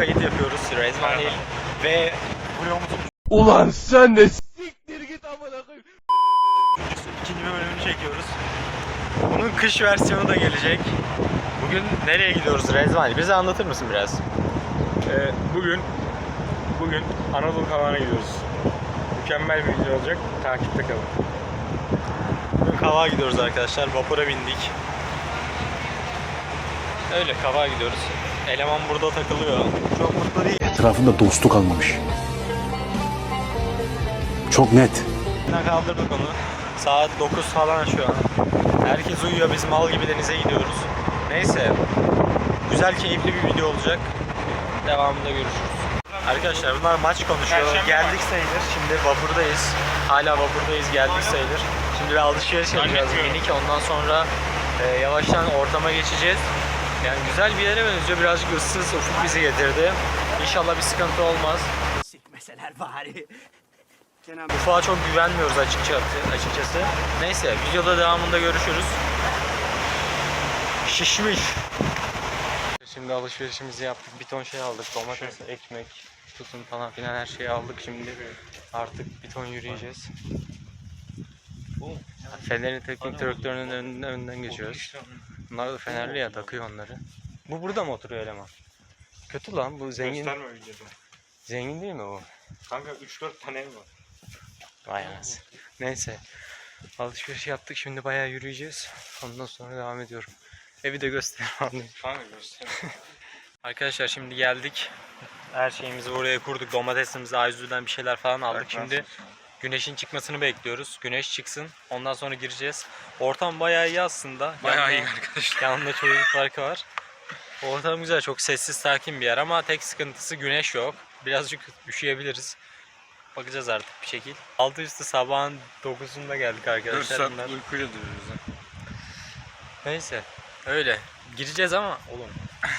kayıt yapıyoruz Rezvani ve vlogumuzun Ulan sen de siktir git amına koyayım. ikinci bölümünü çekiyoruz. Bunun kış versiyonu da gelecek. Bugün nereye gidiyoruz Rezvani? Bize anlatır mısın biraz? Ee, bugün bugün Anadolu Kavağı'na gidiyoruz. Mükemmel bir video olacak. Takipte kalın. Bugün Kavağa gidiyoruz arkadaşlar. Vapura bindik. Öyle Kavağa gidiyoruz. Eleman burada takılıyor. Çok mutlu değil. Etrafında dostluk kalmamış. Çok net. Yine kaldırdık onu. Saat 9 falan şu an. Herkes uyuyor. Biz mal gibi denize gidiyoruz. Neyse. Güzel, keyifli bir video olacak. Devamında görüşürüz. Arkadaşlar bunlar maç konuşuyor. Perşembe Geldik sayılır. Şimdi vapurdayız. Hala vapurdayız. Geldik sayılır. Şimdi bir alışveriş yapacağız minik. Ondan sonra e, yavaştan ortama geçeceğiz. Yani güzel bir yere benziyor. Birazcık ıssız. Ufuk bizi getirdi. İnşallah bir sıkıntı olmaz. Sikmeseler bari. Ufuk'a çok güvenmiyoruz açıkçası. açıkçası. Neyse videoda devamında görüşürüz. Şişmiş. Şimdi alışverişimizi yaptık. Bir ton şey aldık. Domates, ekmek, tutun falan filan her şeyi aldık. Şimdi artık bir ton yürüyeceğiz. Fener'in teknik direktörünün önünden, önünden geçiyoruz. Bunlar da Fenerli ya takıyor onları. Bu burada mı oturuyor eleman? Kötü lan bu zengin. Gösterme videoda. Zengin değil mi bu? Kanka 3-4 tane ev var. Vay anasını. Neyse. Alışveriş yaptık. Şimdi bayağı yürüyeceğiz. Ondan sonra devam ediyorum. Evi de göstereyim. Kanka gösterme. Arkadaşlar şimdi geldik. Her şeyimizi buraya kurduk. Domatesimizi, ayzüden bir şeyler falan aldık. Şimdi? Güneşin çıkmasını bekliyoruz. Güneş çıksın. Ondan sonra gireceğiz. Ortam bayağı iyi aslında. Bayağı iyi Yanında- arkadaşlar. Yanında çocuk parkı var. Ortam güzel. Çok sessiz, sakin bir yer ama tek sıkıntısı güneş yok. Birazcık üşüyebiliriz. Bakacağız artık bir şekil. Altı üstü sabahın 9'unda geldik 4 arkadaşlar. saat Bunlar- uykuyla duruyoruz. Neyse. Öyle. Gireceğiz ama oğlum.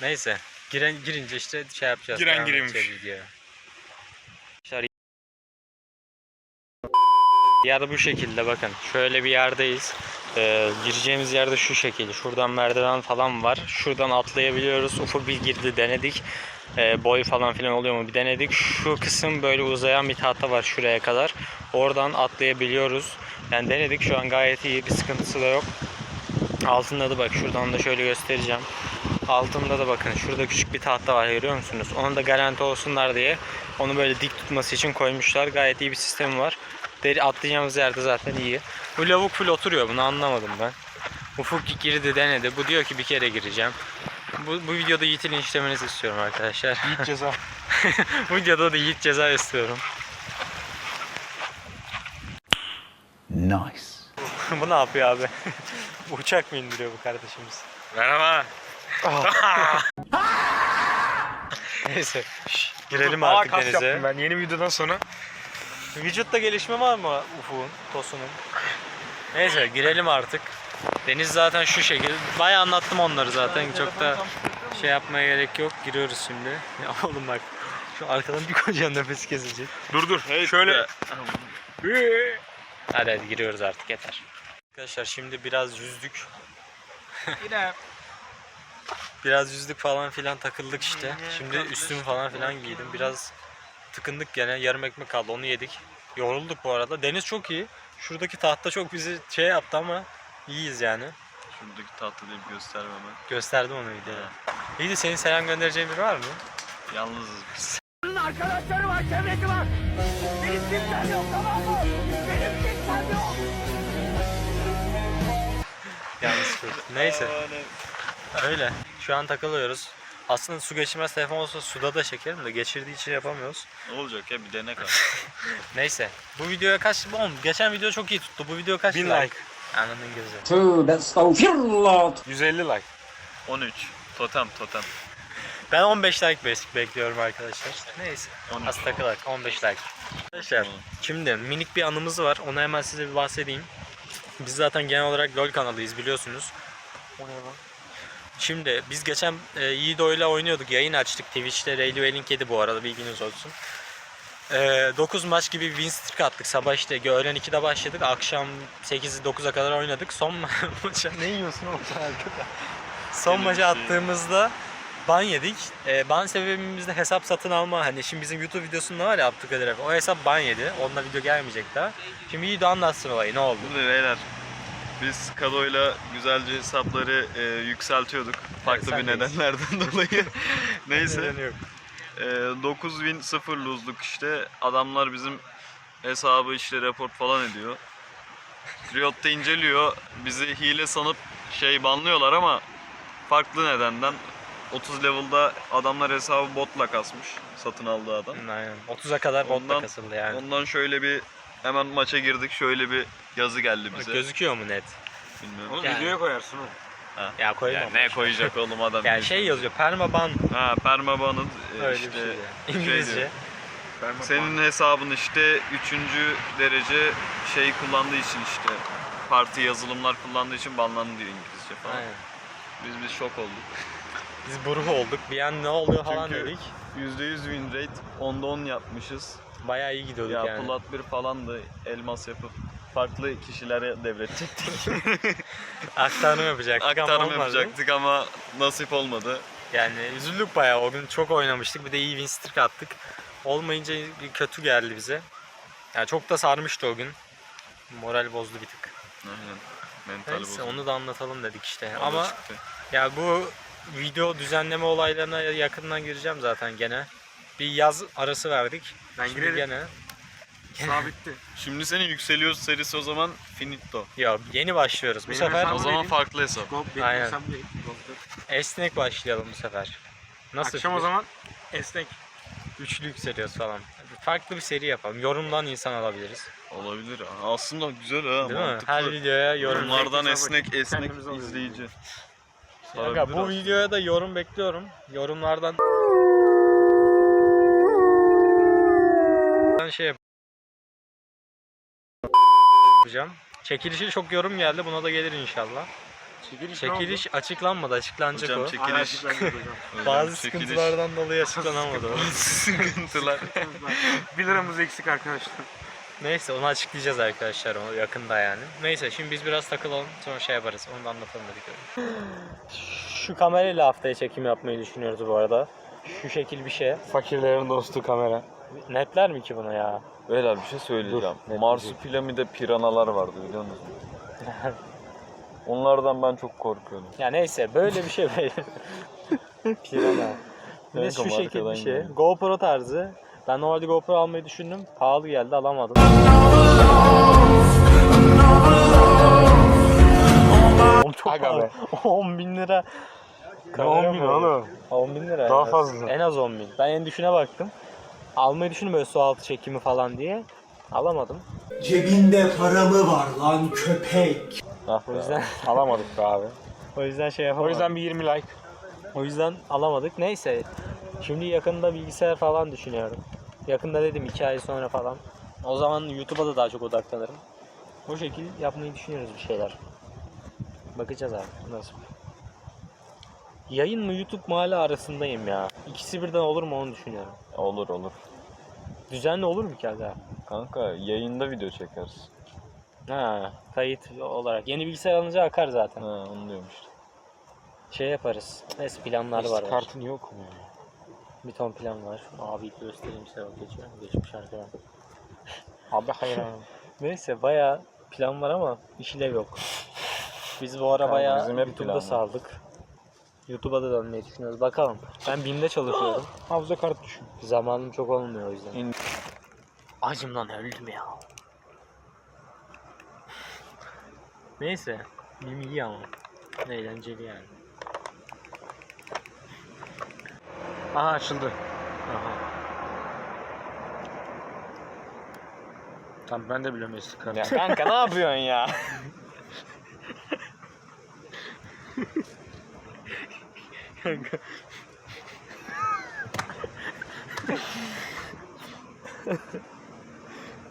Neyse. Giren girince işte şey yapacağız. Giren girilmiş. Arkadaşlar, Yer bu şekilde bakın. Şöyle bir yerdeyiz. Ee, gireceğimiz yerde şu şekilde. Şuradan merdiven falan var. Şuradan atlayabiliyoruz. Ufuk bir girdi denedik. Ee, boy falan filan oluyor mu bir denedik. Şu kısım böyle uzayan bir tahta var şuraya kadar. Oradan atlayabiliyoruz. Yani denedik şu an gayet iyi bir sıkıntısı da yok. Altında da bak şuradan da şöyle göstereceğim. Altında da bakın şurada küçük bir tahta var görüyor musunuz? Onun da garanti olsunlar diye onu böyle dik tutması için koymuşlar. Gayet iyi bir sistemi var. Deri atlayacağımız yerde zaten iyi. Bu lavuk full oturuyor bunu anlamadım ben. Ufuk girdi denedi. Bu diyor ki bir kere gireceğim. Bu, bu videoda Yiğit'i linçlemenizi istiyorum arkadaşlar. Yiğit ceza. bu videoda da Yiğit ceza istiyorum. Nice. bu ne yapıyor abi? Uçak mı indiriyor bu kardeşimiz? Merhaba. Neyse. Girelim Aa, artık kas denize. yaptım ben yeni videodan sonra. Vücutta gelişme var mı Ufuk'un, Tosun'un? Neyse girelim artık. Deniz zaten şu şekilde. Bayağı anlattım onları zaten. Çok da şey yapmaya gerek yok. Giriyoruz şimdi. Ya oğlum bak. Şu arkadan bir koca nefes kesilecek. Dur dur. Şöyle. Hadi hadi giriyoruz artık yeter. Arkadaşlar şimdi biraz yüzdük. Yine. Biraz yüzdük falan filan takıldık işte. Şimdi üstümü falan filan giydim. Biraz tıkındık gene. Yarım ekmek kaldı onu yedik. Yorulduk bu arada. Deniz çok iyi. Şuradaki tahta çok bizi şey yaptı ama iyiyiz yani. Şuradaki tatlı deyip göstermeme. Gösterdim onu videoda. İyi de senin selam göndereceğin biri var mı? Yalnızız biz. Arkadaşları var, çevresi var. Benim kimsem yok tamam mı? Benim kimsem yok. Yalnız çok. Neyse. Öyle. Şu an takılıyoruz. Aslında su geçirmez telefon olsa suda da çekerim de geçirdiği için yapamıyoruz. Ne olacak ya bir dene kal. Neyse. Bu videoya kaç... Oğlum geçen video çok iyi tuttu. Bu video kaç Bin like? like. Ananın gözü. Tövbe estağfirullah. 150 like. 13. Totem totem. Ben 15 like bek- bekliyorum arkadaşlar. Neyse. 13. Az takılak 15 like. Arkadaşlar şimdi minik bir anımız var. Onu hemen size bir bahsedeyim. Biz zaten genel olarak LoL kanalıyız biliyorsunuz. Şimdi biz geçen e, Yiğido ile oynuyorduk. Yayın açtık Twitch'te. Radio Link yedi bu arada bilginiz olsun. E, 9 maç gibi win streak attık. Sabah işte öğlen 2'de başladık. Akşam 8'i 9'a kadar oynadık. Son maça ne yiyorsun oğlum sen son şey. attığımızda ban yedik. Ee, ban sebebimiz de hesap satın alma. Hani şimdi bizim YouTube videosunda var ya Abdülkadir Efe. O hesap ban yedi. Onunla video gelmeyecek daha. Şimdi iyi de anlatsın olayı. Ne oldu? Şimdi beyler biz Kado'yla güzelce hesapları e, yükseltiyorduk. Farklı bir nedenlerden dolayı. Neyse. Nedeni yok. E, 9000 sıfır luzluk işte. Adamlar bizim hesabı işte report falan ediyor. Riot'ta inceliyor. Bizi hile sanıp şey banlıyorlar ama farklı nedenden 30 level'da adamlar hesabı botla kasmış. Satın aldığı adam. Aynen. 30'a kadar botla Ondan- kasıldı yani. Ondan şöyle bir hemen maça girdik. Şöyle bir yazı geldi bize. Gözüküyor mu net? Bilmiyorum. Oğlum Yani- videoya koyarsın oğlum. Ya koyma. Ya ne koyacak oğlum adam? Yani şey yazıyor. Permaban. Ha permaban'ın e, Öyle işte bir şey. yani. şey İngilizce. diyor. senin hesabın işte 3. derece şey kullandığı için işte parti yazılımlar kullandığı için banlandı diyor İngilizce falan. Aynen. Biz biz şok olduk. Biz buruh olduk. Bir an ne oluyor falan Çünkü- dedik. %100 win rate 10'da 10 yapmışız. Bayağı iyi gidiyorduk Ya yani. plat bir falandı elmas yapıp farklı kişilere devredecektik. Aktarma yapacaktık ama Aktarım olmadı. yapacaktık ama nasip olmadı. Yani üzüldük bayağı o gün çok oynamıştık bir de iyi win streak attık. Olmayınca bir kötü geldi bize. Yani çok da sarmıştı o gün. Moral bozdu bir tık. Aynen. Mental Neyse bozuldu. onu da anlatalım dedik işte. O da Ama ya bu video düzenleme olaylarına yakından gireceğim zaten gene. Bir yaz arası verdik. Ben Şimdi girerim. gene. Sabitti. Şimdi senin yükseliyoruz serisi o zaman finito. Yok yeni başlıyoruz. Bu Benim sefer hesabım- O zaman neydi? farklı hesap. Benim Aynen. hesabım değil. Esnek başlayalım bu sefer. Nasıl? Akşam o zaman esnek. Üçlü yükseliyoruz falan. Farklı bir seri yapalım. Yorumdan insan alabiliriz. Olabilir. ha. Aslında güzel ha. Değil mi? mantıklı. Her videoya yorum. Yorumlardan Hesabı esnek esnek alıyoruz. izleyici. Sarabilir bu aslında. videoya da yorum bekliyorum. Yorumlardan ben şey yap- yapacağım. Çekilişe çok yorum geldi. Buna da gelir inşallah. Çekiliş, Çekiliş açıklanmadı. Açıklanacak Hocam o. çekiliş. Bazı çekiliş. sıkıntılardan dolayı açıklanamadı o. sıkıntılar. 1 liramız eksik arkadaşlar. Neyse onu açıklayacağız arkadaşlar o yakında yani. Neyse şimdi biz biraz takılalım sonra şey yaparız. Onu da anlatalım dedik. Şu kamerayla haftaya çekim yapmayı düşünüyoruz bu arada. Şu şekil bir şey. Fakirlerin dostu kamera. Netler mi ki bunu ya? Beyler bir şey söyleyeceğim. Dur, ne Marsupilami'de piranalar vardı biliyor musun? Onlardan ben çok korkuyordum. Ya neyse böyle bir şey böyle. Pirana. Bir de şu şekil bir şey. geliyor. GoPro tarzı. Ben normalde GoPro almayı düşündüm. Pahalı geldi alamadım. Oğlum çok Aga pahalı. be. 10 bin lira. Ne 10 bin oğlum? 10 bin lira. Daha en fazla. En az 10 bin. Ben en düşüne baktım. Almayı düşündüm böyle su altı çekimi falan diye. Alamadım. Cebinde para mı var lan köpek? O yüzden Alamadık be abi. o yüzden şey yapamadım. O yüzden bir 20 like. O yüzden alamadık. Neyse. Şimdi yakında bilgisayar falan düşünüyorum. Yakında dedim 2 ay sonra falan. O zaman YouTube'a da daha çok odaklanırım. O şekil yapmayı düşünüyoruz bir şeyler. Bakacağız abi nasıl. Yayın mı YouTube mu hala arasındayım ya. İkisi birden olur mu onu düşünüyorum. Olur olur. Düzenli olur mu ki aga? Kanka yayında video çekeriz. Ha, kayıt olarak. Yeni bilgisayar alınca akar zaten. Ha onu diyorum işte. Şey yaparız. Neyse planlar var. var. Kartın yok mu? Bir ton plan var. Abi göstereyim size bak geçiyor. Geçmiş arkadan. Abi hayranım. Neyse bayağı plan var ama işlev yok. Biz bu ara bayağı bizim hep YouTube'da plan var. saldık. YouTube'a da dönmeyi düşünüyoruz. Bakalım. Ben BİM'de çalışıyorum. Havza kart düşün. Zamanım çok olmuyor o yüzden. İn- Acımdan öldüm ya. Neyse. BİM iyi ama. Eğlenceli yani. Aha açıldı. Aha. Tamam ben de kartı. Ya kanka ne yapıyorsun ya?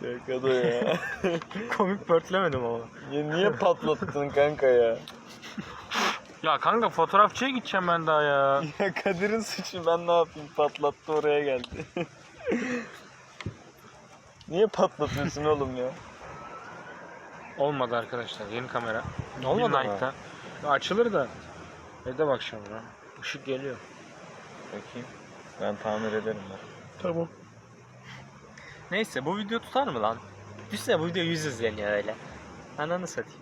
Kanka da ya. Komik pörtlemedim ama. ya. Niye patlattın kanka ya? Ya kanka fotoğrafçıya gideceğim ben daha ya. Ya Kadir'in suçu ben ne yapayım patlattı oraya geldi. Niye patlatıyorsun oğlum ya? Olmadı arkadaşlar yeni kamera. Olmadı mı? Midnight'ta. Ya Açılır da. Evde bakacağım ya. Işık geliyor. Bakayım. Ben tamir ederim ben. Tamam. Neyse bu video tutar mı lan? Düşünsene bu video 100 izleniyor öyle. Ananı satayım.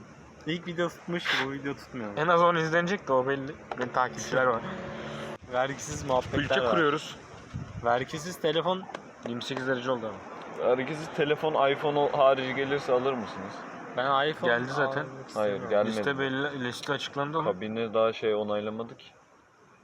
İlk video tutmuş bu video tutmuyor. En az 10 izlenecek de o belli. Benim takipçiler var. Vergisiz muhabbetler Ülke var. kuruyoruz. Vergisiz telefon 28 derece oldu ama. Herkesi telefon iPhone harici gelirse alır mısınız? ben iPhone Geldi zaten. almak Hayır istemiyorum. gelmedi. Liste belli, liste açıklandı oğlum. Kabine daha şey onaylamadı ki.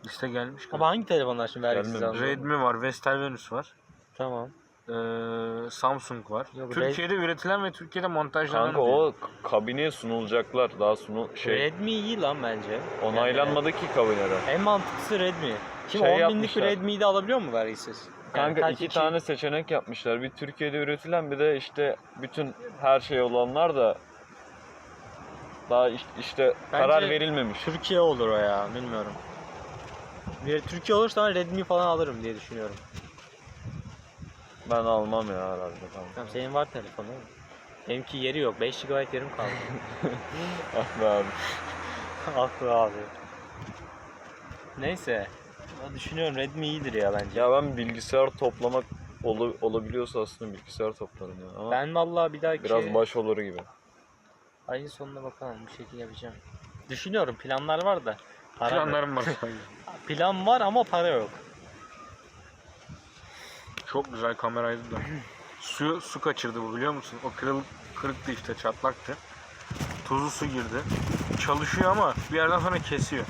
Liste gelmiş. Ama hangi telefonlar şimdi vergisiz Gelmemiş. alınıyor? Redmi var, Vestel Venus var. Tamam. Ee, Samsung var. Yok, Türkiye'de üretilen ve Türkiye'de montajlanan Kanka o k- kabineye sunulacaklar. Daha sunu şey Redmi iyi lan bence. onaylanmadı ki kabinede. En mantıklısı Redmi. Şimdi Şey 10 binlik bir. Redmi'yi de alabiliyor mu vergisiz? Yani Kanka iki iki- tane seçenek yapmışlar. Bir Türkiye'de üretilen bir de işte bütün her şey olanlar da daha iş- işte karar verilmemiş. Türkiye olur o ya bilmiyorum. Bir Türkiye olursa ben Redmi falan alırım diye düşünüyorum. Ben almam ya herhalde kanka. Tamam senin var mi? Benimki yeri yok. 5 GB yerim kaldı. Ah be abi. Aklı abi. Neyse. Ben düşünüyorum Redmi iyidir ya bence. Ya ben bilgisayar toplamak olu- olabiliyorsa aslında bilgisayar toplarım ya. Ama Ben vallahi bir dahaki biraz baş olur gibi. ayın sonuna bakalım bir şekilde yapacağım. Düşünüyorum planlar var da. Para. Planlarım var. Plan var ama para yok. Çok güzel kameraydı da. Su, su kaçırdı bu biliyor musun? O kırıl, kırıktı işte çatlaktı. Tuzlu su girdi. Çalışıyor ama bir yerden sonra kesiyor.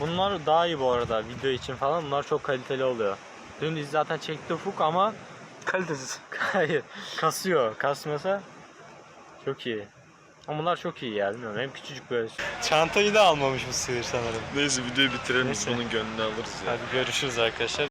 Bunlar daha iyi bu arada video için falan. Bunlar çok kaliteli oluyor. Dün biz zaten çekti Ufuk ama Kalitesiz. hayır kasıyor. Kasmasa çok iyi. Ama bunlar çok iyi ya bilmiyorum. Hem küçücük böyle. Çantayı da almamış bu sığır sanırım. Neyse videoyu bitirelim Neyse. bunun gönlünü alırız ya. Hadi görüşürüz arkadaşlar.